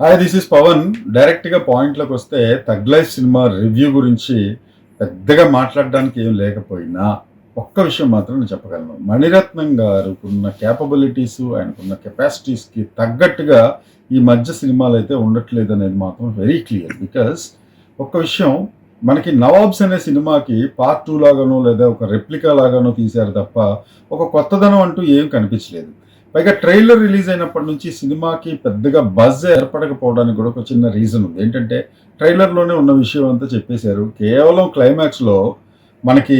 Hi this is Pawan డైరెక్ట్గా పాయింట్లోకి వస్తే తగ్లైఫ్ cinema review గురించి పెద్దగా మాట్లాడడానికి ఏం లేకపోయినా ఒక్క విషయం మాత్రం నేను చెప్పగలను. మణిరత్నం గారుకున్న క్యాపబిలిటీస్ ఆయనకున్న కెపాసిటీస్కి తగ్గట్టుగా ఈ మధ్య సినిమాలు అయితే ఉండట్లేదు అనేది మాత్రం వెరీ క్లియర్ బికాస్ ఒక్క విషయం మనకి నవాబ్స్ అనే సినిమాకి పార్ట్ టూ లాగానో లేదా ఒక రెప్లికా లాగానో తీశారు తప్ప ఒక కొత్తదనం అంటూ ఏం కనిపించలేదు. పైగా ట్రైలర్ రిలీజ్ అయినప్పటి నుంచి సినిమాకి పెద్దగా బజ్ ఏర్పడకపోవడానికి కూడా ఒక చిన్న రీజన్ ఉంది. ఏంటంటే ట్రైలర్లోనే ఉన్న విషయం అంతా చెప్పేశారు. కేవలం క్లైమాక్స్లో మనకి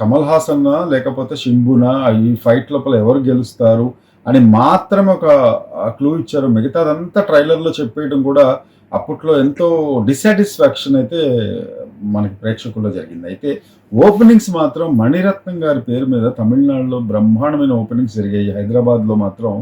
కమల్ హాసన్ లేకపోతే షింబునా ఈ ఫైట్ లోపల ఎవరు గెలుస్తారు? అని మాత్రమే ఒక క్లూ ఇచ్చారు. మిగతాదంతా ట్రైలర్లో చెప్పేయడం కూడా అప్పట్లో ఎంతో డిసాటిస్ఫాక్షన్ అయితే మనకి ప్రేక్షకుల్లో జరిగింది. అయితే ఓపెనింగ్స్ మాత్రం మణిరత్నం గారి పేరు మీద తమిళనాడులో బ్రహ్మాండమైన ఓపెనింగ్స్ జరిగాయి. హైదరాబాద్లో మాత్రం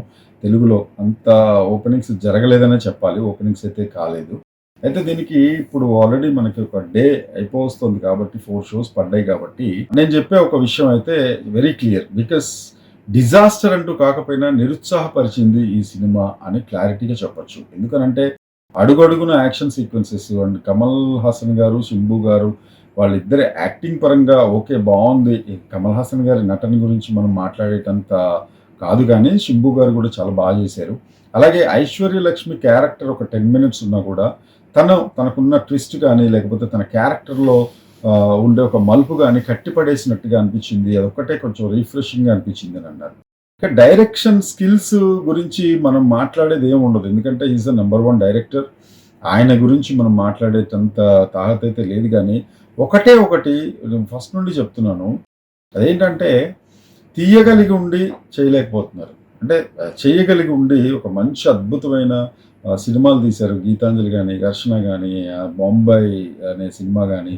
తెలుగులో అంత ఓపెనింగ్స్ జరగలేదనే చెప్పాలి. ఓపెనింగ్స్ అయితే కాలేదు. అయితే దీనికి ఇప్పుడు ఆల్రెడీ మనకి ఒక డే అయిపోతుంది కాబట్టి ఫోర్ షోస్ పడ్డాయి కాబట్టి నేను చెప్పే ఒక విషయం అయితే వెరీ క్లియర్ బికాస్ డిజాస్టర్ అంటూ కాకపోయినా నిరుత్సాహపరిచింది ఈ సినిమా అని క్లారిటీగా చెప్పొచ్చు. ఎందుకనంటే అడుగడుగున action sequences and Kamal Haasan గారు శింబు గారు వాళ్ళిద్దరి యాక్టింగ్ పరంగా ఓకే బాగుంది. కమల్ హాసన్ గారి నటన గురించి మనం మాట్లాడేటంత కాదు కానీ శంభు గారు కూడా చాలా బాగా చేశారు. అలాగే ఐశ్వర్యలక్ష్మి క్యారెక్టర్ ఒక టెన్ మినిట్స్ ఉన్నా కూడా తను తనకున్న ట్విస్ట్ కానీ లేకపోతే తన క్యారెక్టర్లో ఉండే ఒక మలుపు కానీ కట్టిపడేసినట్టుగా అనిపించింది. అదొక్కటే కొంచెం రిఫ్రెషింగ్గా అనిపించింది అని అన్నారు. ఇక డైరెక్షన్ స్కిల్స్ గురించి మనం మాట్లాడేది ఏమి ఉండదు. ఎందుకంటే is the number one director. ఆయన గురించి మనం మాట్లాడేటంత తాహత అయితే లేదు కానీ ఒకటే ఒకటి నేను ఫస్ట్ నుండి చెప్తున్నాను. అదేంటంటే తీయగలిగి ఉండి చేయలేకపోతున్నారు. అంటే చేయగలిగి ఉండి ఒక మంచి అద్భుతమైన సినిమాలు తీశారు. గీతాంజలి కానీ ఘర్షణ కానీ బొంబాయి అనే సినిమా కానీ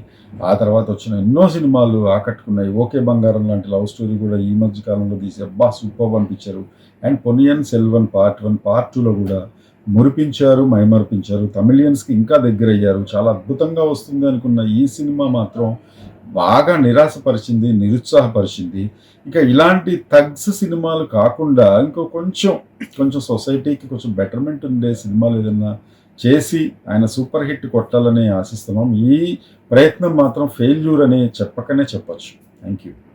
ఆ తర్వాత వచ్చిన ఎన్నో సినిమాలు ఆకట్టుకున్నాయి. ఓకే బంగారం లాంటి లవ్ స్టోరీ కూడా ఈ మధ్య కాలంలో తీసి అబ్బా సూపర్ అనిపించారు. And Ponniyin Selvan part one part టూలో కూడా మురిపించారు మైమరిపించారు. తమిళియన్స్కి ఇంకా దగ్గర అయ్యారు చాలా అద్భుతంగా వస్తుంది అనుకున్న ఈ సినిమా మాత్రం బాగా నిరాశపరిచింది నిరుత్సాహపరిచింది. ఇక ఇలాంటి తగ్స్ సినిమాలు కాకుండా ఇంకో కొంచెం కొంచెం సొసైటీకి కొంచెం బెటర్మెంట్ ఉండే సినిమాలు ఏదన్నా చేసి ఆయన సూపర్ హిట్ కొట్టాలని ఆశిస్తున్నాం. ఈ ప్రయత్నం మాత్రం ఫెయిల్యూర్ అని చెప్పకనే చెప్పచ్చు. Thank you